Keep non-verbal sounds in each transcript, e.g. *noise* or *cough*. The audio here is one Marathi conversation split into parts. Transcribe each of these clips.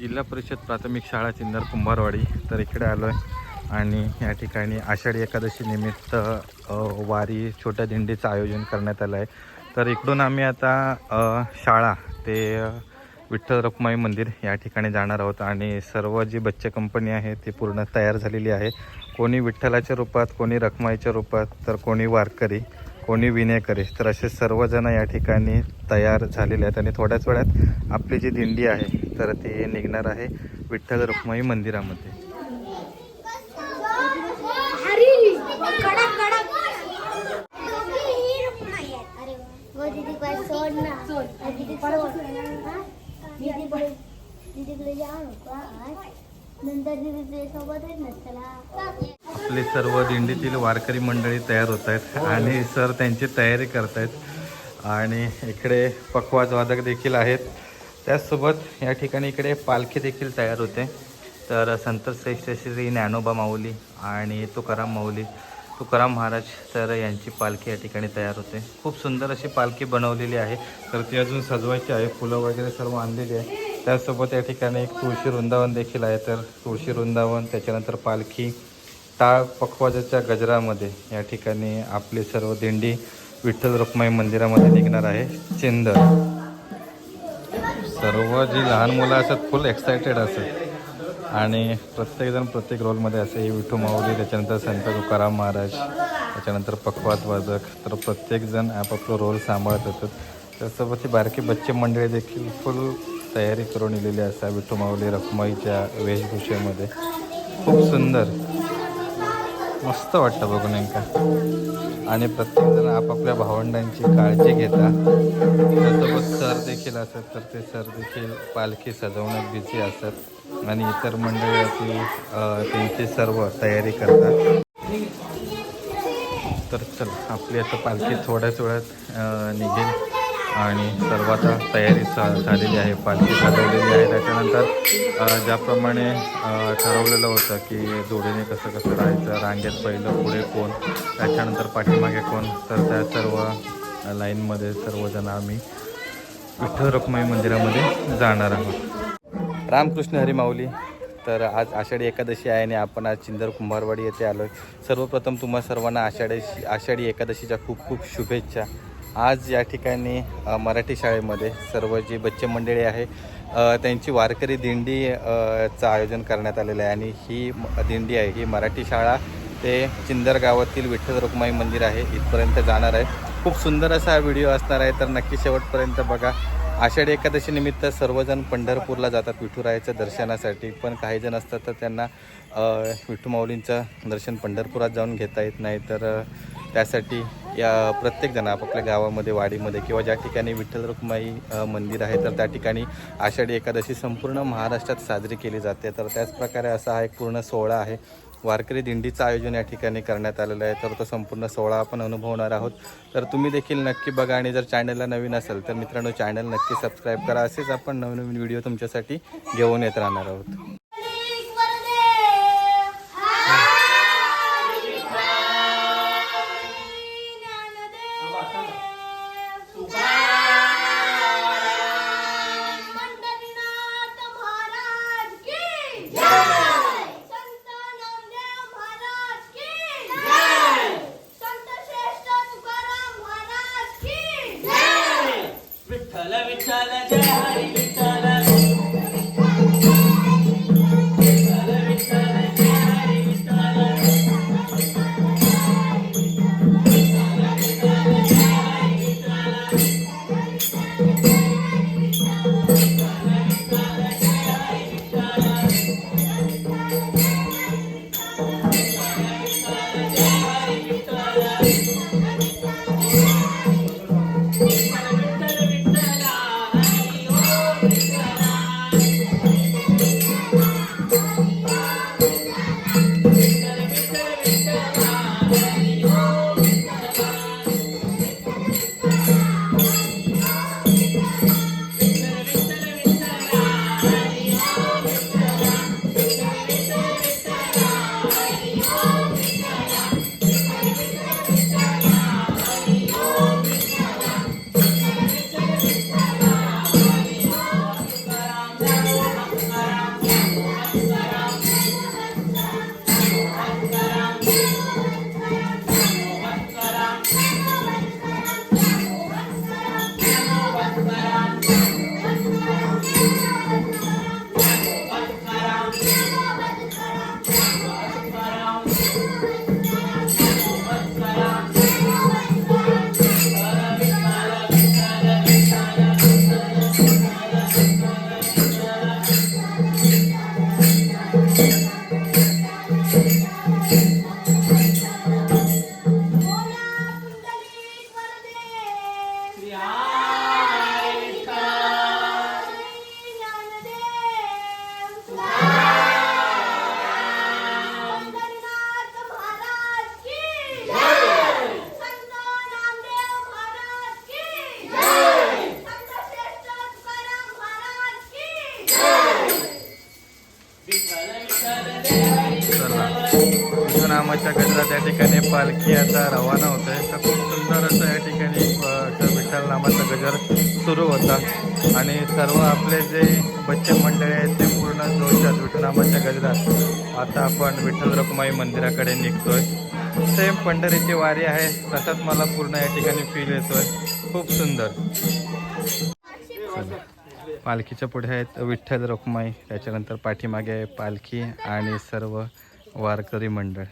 जिल्हा परिषद प्राथमिक शाळा चिंदर कुंभारवाडी तर इकडे आलो आहे आणि या ठिकाणी आषाढी एकादशी निमित्त वारी छोट्या दिंडीचं आयोजन करण्यात आलं आहे. तर इकडून आम्ही आता शाळा ते विठ्ठल रखुमाई मंदिर या ठिकाणी जाणार आहोत. आणि सर्व जी बच्चे कंपनी आहे ती पूर्ण तयार झालेली आहे. कोणी विठ्ठलाच्या रूपात कोणी रखमाईच्या रूपात तर कोणी वारकरी. कोणी विनेकरी तर असे सर्वजण या ठिकाणी तयार झालेले आहेत आणि थोड्याच वेळात आपली जी दिंडी आहे तर ती निघणार आहे विठ्ठल रुक्माई मंदिरामध्ये. हरी! कडक कडक! अरे वा. दीदी काय सोड ना. सोड. दीदी सोड? दीदी कडे दीदीकडे जाऊ नको आज नंतर नसतला आपली सर्व दिंडीतील वारकरी मंडळी तयार होत आहेत आणि सर त्यांची तयारी करत आहेत. आणि इकडे पखवाज वादक देखील आहेत. त्याचसोबत या ठिकाणी इकडे पालखी देखील तयार होते. तर संत श्रेष्ठ श्री ज्ञानोबा माऊली आणि तुकाराम माऊली तुकाराम महाराज तर यांची पालखी या ठिकाणी तयार होते. खूप सुंदर अशी पालखी बनवलेली आहे. तर ती अजून सजवायची आहे. फुलं वगैरे सर्व आणलेली आहे. त्याचसोबत या ठिकाणी एक तुळशी वृंदावन देखील आहे. तर तुळशी वृंदावन त्याच्यानंतर पालखी टाळ पखवाजाच्या गजरामध्ये या ठिकाणी आपली सर्व दिंडी विठ्ठल रुक्माई मंदिरामध्ये निघणार आहे. चिंदर. सर्व जी लहान मुलं असतात फुल एक्सायटेड असतात. आणि प्रत्येकजण प्रत्येक रोलमध्ये असे विठू माऊली त्याच्यानंतर संत तुकाराम महाराज त्याच्यानंतर पखवाज वादक तर प्रत्येकजण आपापलं रोल सांभाळत असतात. त्यासोबत ही बारकी बच्चे मंडळी देखील फुल तयारी करून दिलेली असतात विठू माऊली रखमाईच्या वेशभूषेमध्ये. खूप सुंदर. मस्त वाटतं बघून नेमका. आणि प्रत्येकजण आपापल्या भावंडांची काळजी घेतात सोबत सर देखील असतात तर ते सर देखील पालखी सजवण्यात बिझी असतात आणि इतर मंडळी त्यांची सर्व तयारी करतात. तर चल आपली आता पालखी थोड्याच वेळात निघेल. आणि सर्वात तयारी सा झालेली आहे पालखी सजवलेली आहे. त्याच्यानंतर ज्याप्रमाणे ठरवलेलं होतं की जोडीने कसं कसं राहायचं रांगेत पहिलं पुढे कोण त्याच्यानंतर पाठीमागे कोण तर त्या सर्व लाईनमध्ये सर्वजण आम्ही विठ्ठल रखुमाई मंदिरामध्ये जाणार आहोत. रामकृष्ण हरिमाऊली तर आज आषाढी एकादशी आहे आणि आपण आज चिंदर कुंभारवाडी येथे आलो आहे सर्वप्रथम तुम्हा सर्वांना आषाढी आषाढी एकादशीच्या खूप खूप शुभेच्छा. आज या ठिकाणी मराठी शाळेमध्ये सर्व जी बच्चे मंडळी आहे त्यांची वारकरी दिंडी चं आयोजन करण्यात आलेलं आहे. आणि ही दिंडी आहे. ही मराठी शाळा ते चिंदर गावातील विठ्ठल रुक्माई मंदिर आहे. इथपर्यंत जाणार आहे. खूप सुंदर असा हा व्हिडिओ असणार आहे. तर नक्की शेवटपर्यंत बघा. आषाढी एकादशीनिमित्त सर्वजण पंढरपूरला जातात विठुरायाच्या दर्शनासाठी. पण काही जण असतात तर त्यांना अ, विठू माऊलींचं दर्शन पंढरपुरात जाऊन घेता येत नाही. तर त्यासाठी या प्रत्येकजण आपापल्या गावामध्ये वाडीमध्ये किंवा ज्या ठिकाणी विठ्ठल रुक्माई मंदिर आहे तर त्या ठिकाणी आषाढी एकादशी संपूर्ण महाराष्ट्रात साजरी केली जाते. तर त्याचप्रकारे असा हा एक पूर्ण सोहळा आहे. वारकरी दिंडीचं आयोजन या ठिकाणी करण्यात आलेलं आहे. तर तो संपूर्ण सोहळा आपण अनुभवणार आहोत. तर तुम्ही देखील नक्की बघा आणि जर चॅनलला नवीन असेल तर मित्रांनो चॅनल नक्की सबस्क्राईब करा. असेच आपण नवनवीन व्हिडिओ तुमच्यासाठी घेऊन येत राहणार आहोत. पालखी आता रवाना होत आहे. तर खूप सुंदर असं या ठिकाणी विठ्ठल नामाचा गजर सुरू होता. आणि सर्व आपले जे बच्चे मंडळी आहेत ते पूर्ण जोशात विठ्ठल नामाच्या गजरात. आता आपण विठ्ठल रखुमाई मंदिराकडे निघतोय. सेम पंढरीची वारी आहे तसंच मला पूर्ण या ठिकाणी फील येतोय. खूप सुंदर. पालखीच्या पुढे आहेत विठ्ठल रखुमाई. त्याच्यानंतर पाठीमागे आहे पालखी आणि सर्व वारकरी मंडळ.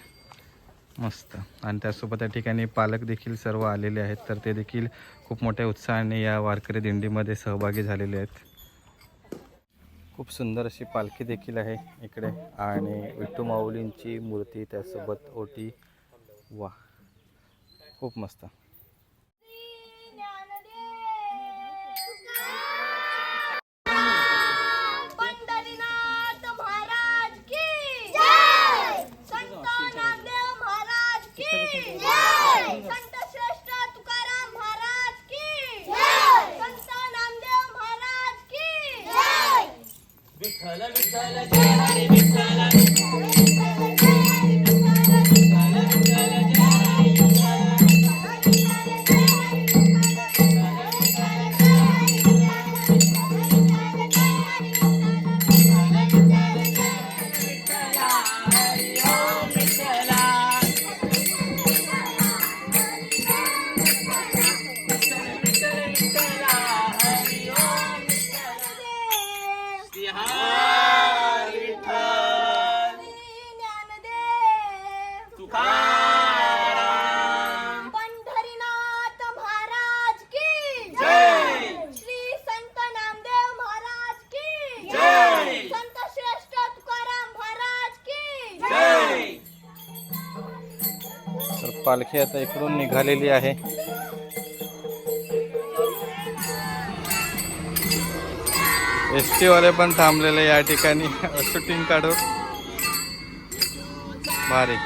मस्त. आणि त्यासोबत त्या ठिकाणी पालक देखील सर्व आलेले आहेत. तर ते देखील खूप मोठ्या उत्साहाने या वारकरी दिंडीमध्ये सहभागी झालेले आहेत. खूप सुंदर अशी पालखी देखील आहे इकडे. आणि विठ्ठू माऊलींची मूर्ती त्यासोबत ओटी. वा खूप मस्त. पालखी आता इकडून निघालेली आहे. एस वाले पण थांबलेले या ठिकाणी. *laughs* शूटिंग काढून. भारी.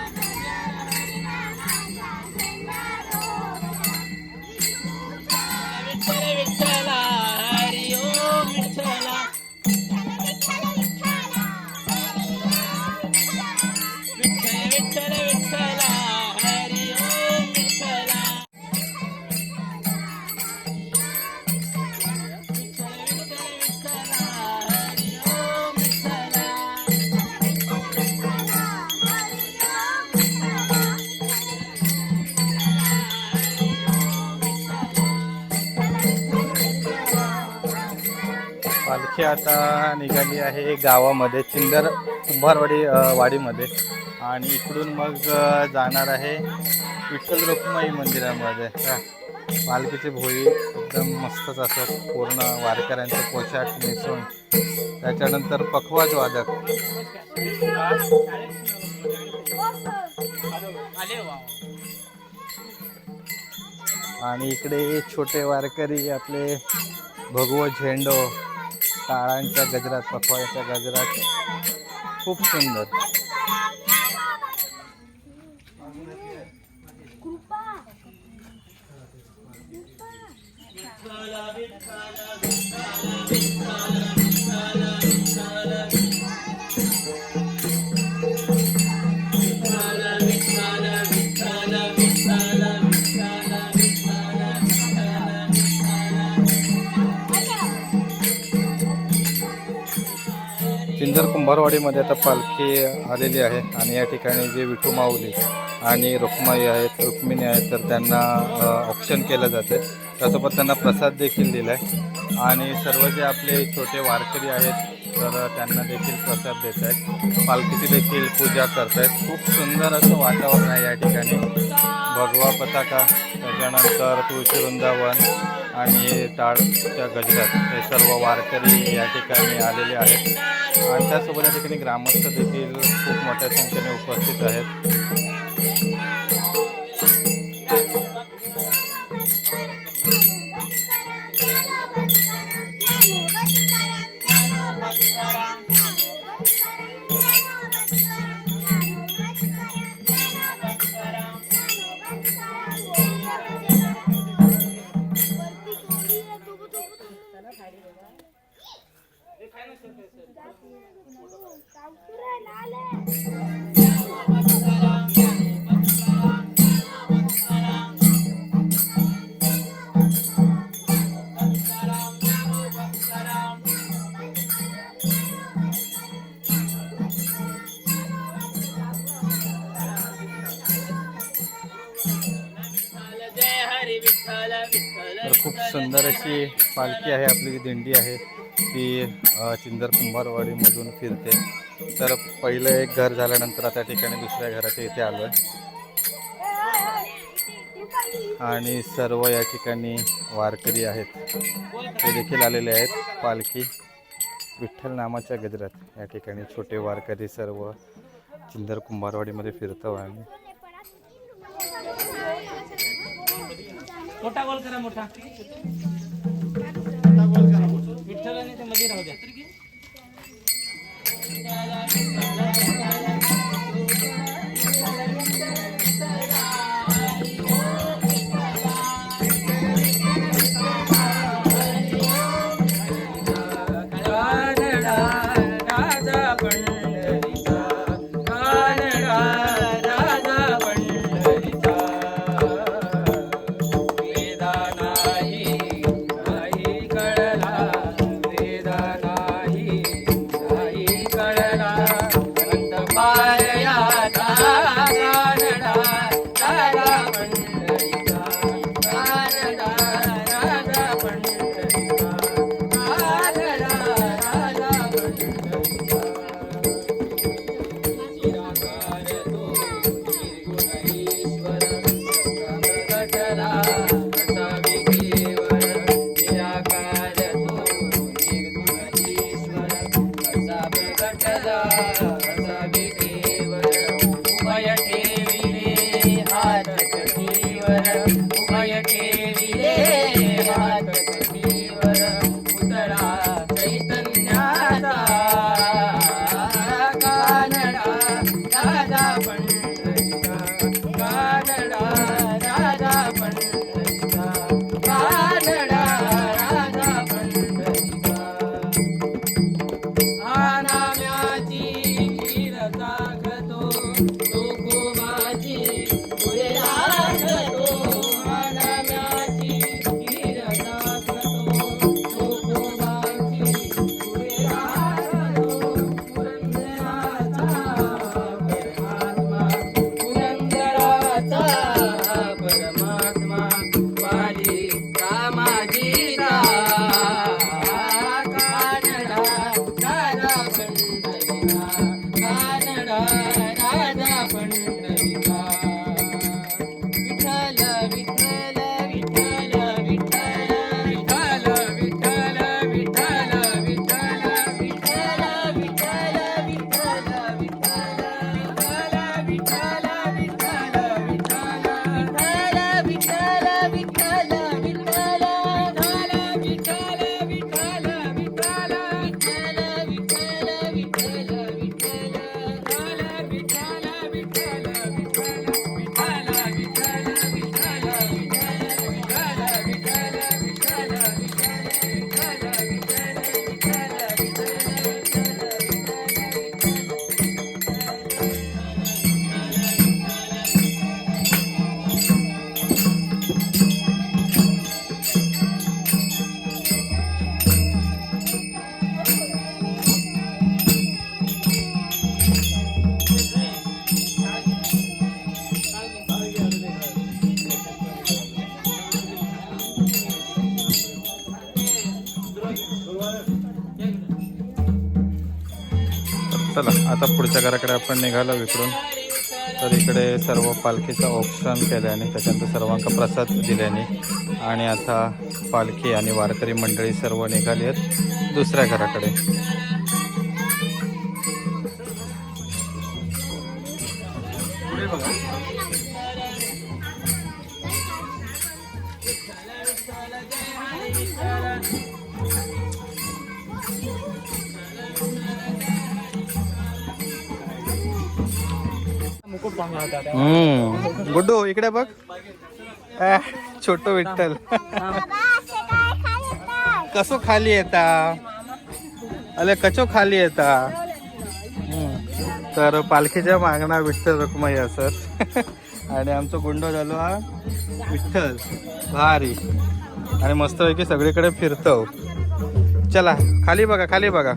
पालखी आता निघाली आहे गावामध्ये चिंदर कुंभारवाडी वाडीमध्ये. आणि इकडून मग जाणार आहे विठ्ठल रुक्माई मंदिरामध्ये. हा. पालखीची भोई एकदम मस्तच असत पूर्ण वारकऱ्यांचे पोशाख नेसून. त्याच्यानंतर पखवाज वादक आणि इकडे छोटे वारकरी आपले भगव झेंडो. टाळांच्या गजरात पखवाच्या गजरात. खूप सुंदर. चिंदर कुंभारवाडीमध्ये आता पालखी आलेली आहे आणि या ठिकाणी जे विठू माऊली आणि रुक्माई आहेत रुक्मिणी आहेत तर त्यांना ऑप्शन केलं जाते त्यासोबत त्यांना प्रसाद देखील दिला आहे आणि सर्व जे आपले छोटे वारकरी आहेत तर त्यांना देखील प्रसाद देत आहेत. पालखीची देखील पूजा करत आहेत. खूप सुंदर असं वातावरण आहे या ठिकाणी. भगवा पताका त्याच्यानंतर तुळशी वृंदावन आणि ताळच्या गजरात हे सर्व वारकरी या ठिकाणी आलेले आहेत. आणि त्यासोबत या ठिकाणी ग्रामस्थ देखील खूप मोठ्या संख्येने उपस्थित आहेत. पालखी आहे आपली जी दिंडी आहे. ती चिंदर कुंभारवाडीमधून फिरते. तर पहिलं एक घर झाल्यानंतर आता त्या ठिकाणी दुसऱ्या घराच्या इथे आलो आहे आणि सर्व या ठिकाणी वारकरी आहेत. ते देखील आलेले आहेत. पालखी विठ्ठल नामाच्या गजरात. या ठिकाणी छोटे वारकरी सर्व चिंदर कुंभारवाडीमध्ये फिरतो आणि मोठा गोल करा मोठा. Amen. चला आता पुढच्या घराकडे आपण निघालो विकडून तर इकडे सर्व पालखीचं औक्षण केल्याने त्याच्यानंतर सर्वांका प्रसाद दिल्याने आणि आता पालखी आणि वारकरी मंडळी सर्व निघाली आहेत दुसऱ्या घराकडे. हम्म. गुड्डू इकडे बघ. आह, छोटो विठ्ठल. कसो खाली येता? अले कचो खाली येता? तर पालखीच्या मागणा विठ्ठल रखुमाई असत आणि आमचं गुंडो झालो हा विठ्ठल. भारी. आणि मस्तपैकी सगळीकडे फिरतो. चला खाली बघा खाली बघा.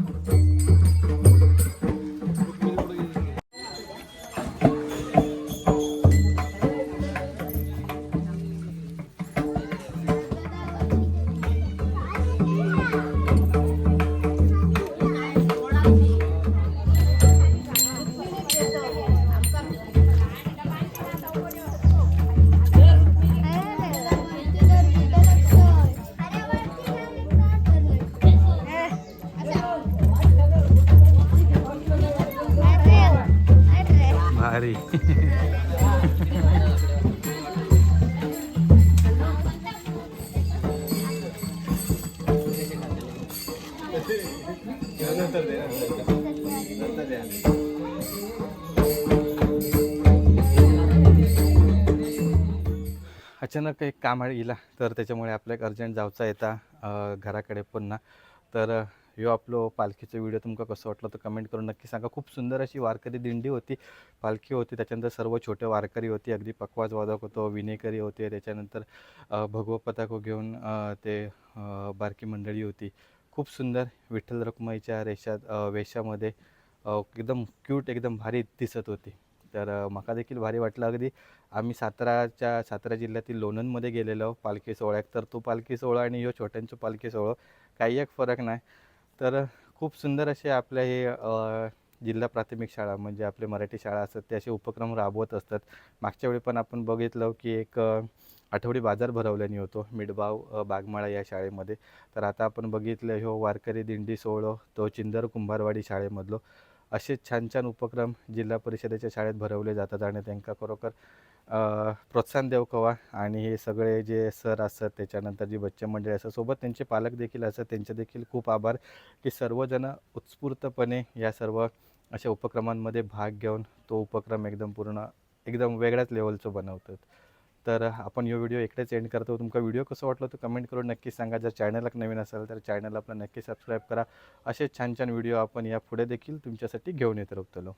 भारी अचानक एक काम गेला तर त्याच्यामुळे आपल्याक अर्जंट जावचा येता घराकडे पुन्हा. तर ह्यो आपलो पालखीचा व्हिडिओ तुमका कसं वाटलं तर कमेंट करून नक्की सांगा. खूप सुंदर अशी वारकरी दिंडी होती. पालखी होती त्याच्यानंतर सर्व छोटे वारकरी होती अगदी पकवाज वादक होतो विनेकरी होते त्याच्यानंतर भगव पताको घेऊन ते बारकी मंडळी होती. खूप सुंदर विठ्ठल रखुमाईच्या रेषात वेशामध्ये एकदम क्यूट एकदम भारी दिसत होती. तर अ, देखील भारी वाटलं. अगदी आम्ही साताराच्या सातारा जिल्ह्यातील लोणंदमध्ये गेलेलो. पालखी सोहळ्यात तर तो पालखी सोहळा आणि ह्यो छोट्यांचो पालखी सोहळा काही एक फरक नाही. तर खूप सुंदर असे आपल्या हे जिल्हा प्राथमिक शाळा म्हणजे आपले मराठी शाळा असतात ते असे उपक्रम राबवत असतात. मागच्या वेळी पण आपण बघितलं की एक आठवडी बाजार भरवल्याने होतो मिडबाव बागमाळा या शाळेमध्ये. तर आता आपण बघितलं हो वारकरी दिंडी सोहळो तो चिंदर कुंभारवाडी शाळेमधलो. असे छान छान उपक्रम जिल्हा परिषदेच्या शाळेत भरवले जातात आणि त्यांना खरोखर प्रोत्साहन देऊ कवा. आणि हे सगळे जे सर असतात त्याच्यानंतर जी बच्चे मंडळी असतात सोबत त्यांचे पालक देखील असतात. त्यांचे देखील खूप आभार की सर्वजण उत्स्फूर्तपणे या सर्व अशा उपक्रमांमध्ये भाग घेऊन तो उपक्रम एकदम पूर्ण एकदम वेगळ्याच लेवलचं बनवतात. तर आपण यो व्हिडिओ इकडेच एंड करतो. तुमका व्हिडिओ कसं वाटलं तर कमेंट करून नक्की सांगा. जर चॅनलला नवीन असेल तर चॅनल आपलं नक्की सबस्क्राईब करा. असे छान छान व्हिडिओ आपण या पुढे देखील तुमच्यासाठी घेऊन येत राहतलो